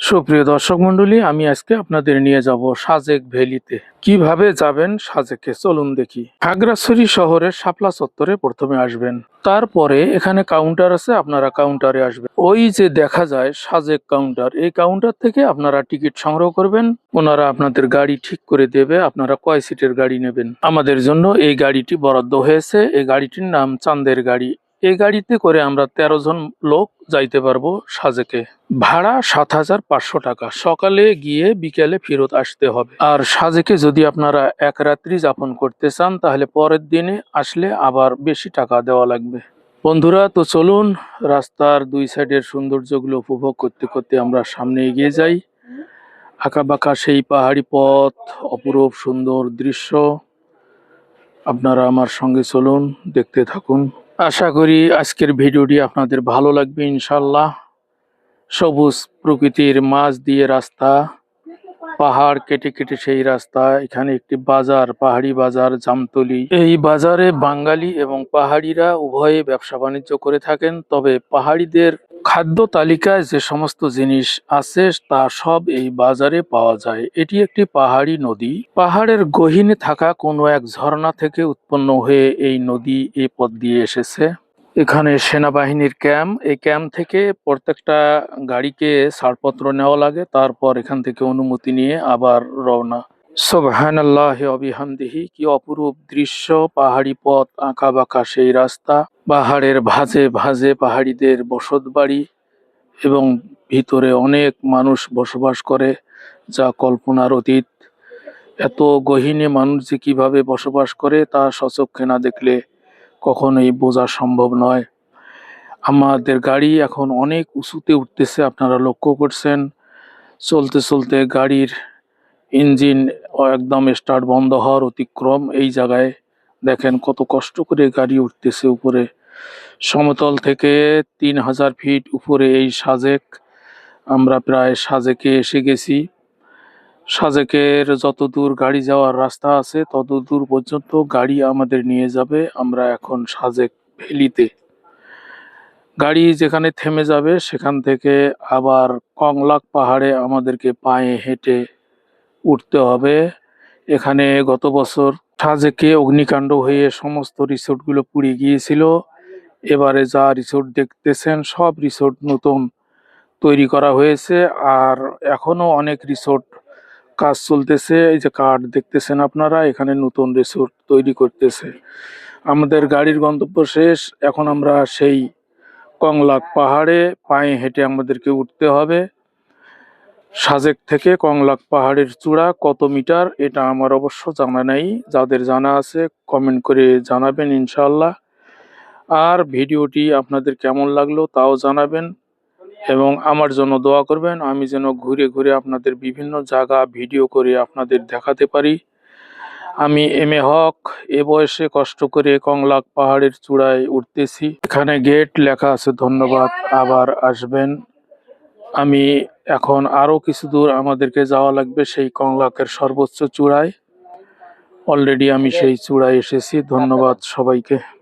সুপ্রিয় দর্শক মন্ডলী আমি আজকে আপনাদের নিয়ে যাব সাজেক ভ্যালিতে। কীভাবে যাবেন সাজেকে? চলুন দেখি। খাগড়াছড়ি শহরের শাপলা চত্বরে প্রথমে আসবেন। তারপরে এখানে কাউন্টার আছে, আপনারা কাউন্টারে আসবেন। ওই যে দেখা যায় সাজেক কাউন্টার, এই কাউন্টার থেকে আপনারা টিকিট সংগ্রহ করবেন। ওনারা আপনাদের গাড়ি ঠিক করে দেবে, আপনারা কয় সিটের গাড়ি নেবেন। আমাদের জন্য এই গাড়িটি বরাদ্দ হয়েছে। এই গাড়িটির নাম চান্দের গাড়ি। এই গাড়িতে করে আমরা তেরো জন লোক যাইতে পারব সাজেকে। ভাড়া সাত হাজার পাঁচশো টাকা। সকালে গিয়ে বিকেলে ফেরত আসতে হবে। আর সাজেকে যদি আপনারা এক রাত্রি যাপন করতে চান, তাহলে পরের দিনে আসলে আবার বেশি টাকা দেওয়া লাগবে। বন্ধুরা, তো চলুন রাস্তার দুই সাইডের সৌন্দর্যগুলো উপভোগ করতে করতে আমরা সামনে এগিয়ে যাই। আঁকাবাঁকা সেই পাহাড়ি পথ, অপরূপ সুন্দর দৃশ্য। আপনারা আমার সঙ্গে চলুন, দেখতে থাকুন। আশা করি আজকের ভিডিওটি আপনাদের ভালো লাগবে ইনশাল্লাহ সবুজ প্রকৃতির মাছ দিয়ে রাস্তা, পাহাড় কেটে কেটে সেই রাস্তা, এখানে একটি বাজার, পাহাড়ি বাজার, জামতলি। এই বাজারে বাঙালি এবং পাহাড়িরা উভয়ে ব্যবসা বাণিজ্য করে থাকেন, তবে পাহাড়িদের খাদ্য তালিকায় যে সমস্ত জিনিস আছে, তা সব এই বাজারে পাওয়া যায়। এটি একটি পাহাড়ি নদী। পাহাড়ের গহীনে থাকা কোনো এক ঝর্ণা থেকে উৎপন্ন হয়ে এই নদী এ পথ দিয়ে এসেছে। এখানে সেনাবাহিনীর ক্যাম্প। এই ক্যাম্প থেকে প্রত্যেকটা গাড়িকে ছাড়পত্র নেওয়া লাগে, তারপর এখান থেকে অনুমতি নিয়ে আবার রওনা। সোবহানাল্লাহ অবিহামদিহি কি অপরূপ দৃশ্য, পাহাড়ি পথ আঁকা বাঁকা সেই রাস্তা, পাহাড়ের ভাঁজে ভাঁজে পাহাড়িদের বসত বাড়ি এবং ভিতরে অনেক মানুষ বসবাস করে, যা কল্পনার অতীত। এত গহীনে মানুষ যে কীভাবে বসবাস করে, তা সচক্ষে না দেখলে কখনোই বোঝা সম্ভব নয়। আমাদের গাড়ি এখন অনেক উঁচুতে উঠতেছে, আপনারা লক্ষ্য করছেন। চলতে চলতে গাড়ির ইঞ্জিন একদম স্টার্ট বন্ধ হওয়ার অতিক্রম এই জায়গায়। দেখেন কত কষ্ট করে গাড়ি উঠতেছে উপরে। সমতল থেকে তিন হাজার ফিট উপরে এই সাজেক। আমরা প্রায় সাজেকে এসে গেছি। সাজেকের যত দূর গাড়ি যাওয়ার রাস্তা আছে তত দূর পর্যন্ত গাড়ি আমাদের নিয়ে যাবে আমরা এখন সাজেক ভ্যালিতে। গাড়ি যেখানে থেমে যাবে, সেখান থেকে আবার কংলাক পাহাড়ে আমাদেরকে পায়ে হেঁটে উঠতে হবে। এখানে গত বছর সাজেকে অগ্নিকাণ্ড হয়ে সমস্ত রিসোর্টগুলো পুড়ে গিয়েছিল। এবারে যা রিসোর্ট দেখতেছেন, সব রিসোর্ট নতুন তৈরি করা হয়েছে আর এখনও অনেক রিসোর্ট কাজ চলতেছে। এই যে কার্ড দেখতেছেন আপনারা, এখানে নতুন রিসোর্ট তৈরি করতেছে। আমাদের গাড়ির গন্তব্য শেষ। এখন আমরা সেই কংলাক পাহাড়ে পায়ে হেঁটে আমাদেরকে উঠতে হবে। সাজেক থেকে কংলাক পাহাড়ের চূড়া কত মিটার, এটা আমার অবশ্য জানা নেই। যাদের জানা আছে কমেন্ট করে জানাবেন ইনশাল্লাহ আর ভিডিওটি আপনাদের কেমন লাগল তাও জানাবেন। এবং আমার জন্য দোয়া করবেন, আমি যেন ঘুরে ঘুরে আপনাদের বিভিন্ন জায়গা ভিডিও করে আপনাদের দেখাতে পারি। আমি এম এ হক, এ বয়সে কষ্ট করে কংলাক পাহাড়ের চূড়ায় উঠতেছি। এখানে গেট লেখা আছে, ধন্যবাদ। আবার আসবেন। আমি এখন আরও কিছু দূর আমাদেরকে যাওয়া লাগবে সেই কংলাকের সর্বোচ্চ চূড়ায়। অলরেডি আমি সেই চূড়ায় এসেছি। ধন্যবাদ সবাইকে।